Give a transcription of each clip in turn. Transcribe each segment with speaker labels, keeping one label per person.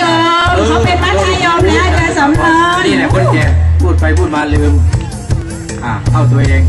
Speaker 1: ยมเขาเป็นมัธยมแล้วอาจารย์สมพร
Speaker 2: นี่แหละคนแก่พูดไปพูดมาลืม อ่าเข้าตัวเอง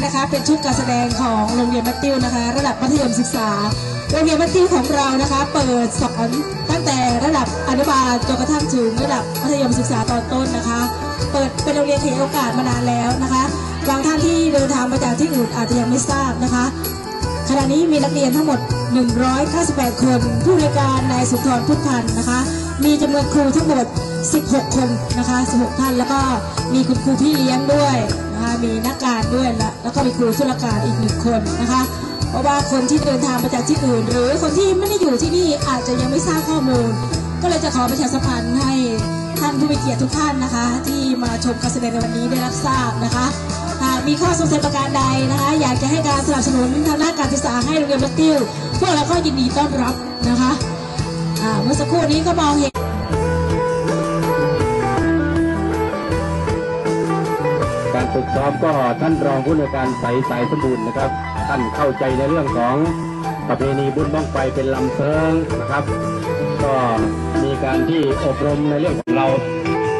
Speaker 2: นี้นะ
Speaker 1: คะ
Speaker 2: เป็น
Speaker 1: ชุดการแสดงของโรงเรียนมัตติวนะคะ ระดับมัธยมศึกษา โรงเรียนมัตติวของเรานะคะ เปิดสอนตั้งแต่ระดับอนุบาลจนกระทั่งถึงระดับมัธยมศึกษาตอนต้นนะคะ เปิดเป็นโรงเรียนเทโอกาสมานานแล้วนะคะบางท่านที่เดินทางมาจากที่อื่นอาจจะยังไม่ทราบนะคะขณะนี้มีนักเรียนทั้งหมด 198 คน ผู้บริการนายสุนทรพุทธพันธ์นะคะ มีจำนวนครูทั้งหมด 16 คนนะคะ 16 ท่าน แล้วก็มีคุณครูพี่เลี้ยงด้วย นะคะมีนักการด้วยและแล้วก็มีครูธุรการอีกหนึ่งคนนะคะ เพราะว่าคนที่เดินทางมาจากที่อื่น หรือคนที่ไม่ได้อยู่ที่นี่อาจจะยังไม่ทราบข้อมูล ก็เลยจะขอประชาสัมพันธ์ให้ท่านผู้มีเกียรติทุกท่านนะคะ ที่มาชมการแสดงในวันนี้ได้รับทราบนะคะหากมีข้อสงสัยประการใดนะคะ อยากจะให้การสนับสนุนทางด้านการศึกษาให้โรงเรียนมัตติวพวกเราก็ยินดีต้อนรับนะคะอ่าเมื่อสักครู่นี้ก็มองเห็น
Speaker 2: ฝึกซ้อมก็ท่านรองผู้ในวยการใสสายสมบูรณ์นะครับ ท่านเข้าใจในเรื่องของประเพณีบุญบ้องไฟเป็นลำเซิงนะครับ ก็มีการที่อบรมในเรื่องของเรา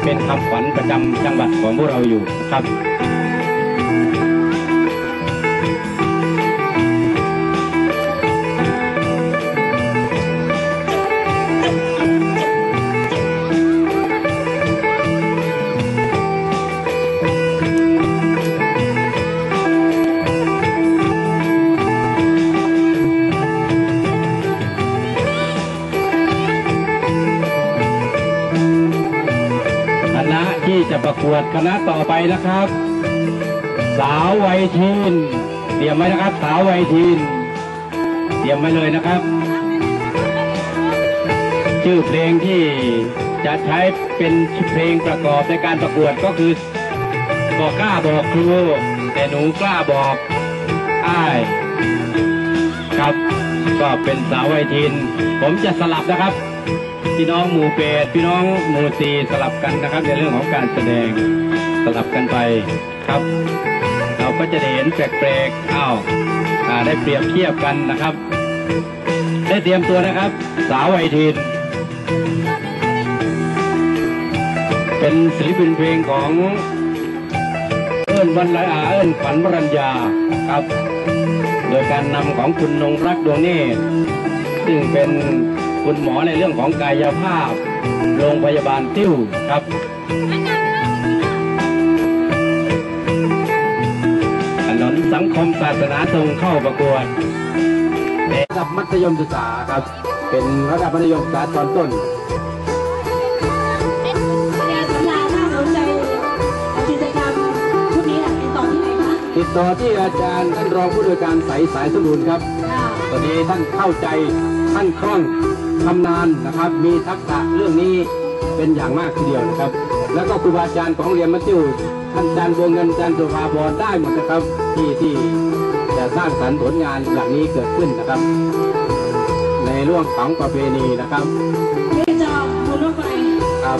Speaker 2: เป็นคำขวัญประจำจังหวัดของพวกเราอยู่นะครับ จะประกวดคณะต่อไปนะครับ สาววัยทีนเตรียมไว้นะครับ สาววัยทีนเตรียมไว้เลยนะครับ ชื่อเพลงที่จะใช้เป็นเพลงประกอบในการประกวดก็คือบอกกล้าบอกครูแต่หนูกล้าบอกอ้ายครับ ก็เป็นสาววัยทีนผมจะสลับนะครับ พี่น้องหมู่เปดพี่น้องหมู่สี่สลับกันนะครับ ในเรื่องของการแสดงสลับกันไปครับ เราก็จะเห็นแปลกๆอ้าวได้เปรียบเทียบกันนะครับ ได้เตรียมตัวนะครับ สาวไวยทีนเป็นศิลปินเพลงของเอิ้นวันละอาเอิ้นขวัญวรัญญาครับ โดยการนำของคุณนงรักดวงเนตรซึ่งเป็น คุณหมอในเรื่องของกายภาพ โรงพยาบาลติ้วครับถนนสังคมศาสนาตรงเข้าประกวดระดับมัธยมศึกษาครับ เป็นระดับมัธยมศึกษาตอนต้น
Speaker 1: งานสัญญาน่าสนใจกิจกรรมชุดนี้น่ะติดต่อที่ไหนคะ
Speaker 2: ติดต่อที่อาจารย์ท่านรองผู้โดยการใสสายสมบูรณ์ครับ
Speaker 1: ค่ะ
Speaker 2: ตอนนี้ท่านเข้าใจท่านคล่อง ชำนาญนะครับ มีทักษะเรื่องนี้เป็นอย่างมากทีเดียวนะครับ แล้วก็ครูบาอาจารย์ของเรียนมัธยมท่านอาจารย์วงเงินอาจารย์สุภาพรได้หมดนะครับที่ที่จะสร้างสรรค์ผลงานอย่างนี้เกิดขึ้นนะครับ ในเรื่องของประเพณีนะครับ
Speaker 1: เรียนจองมูลรถไฟ
Speaker 2: ครับ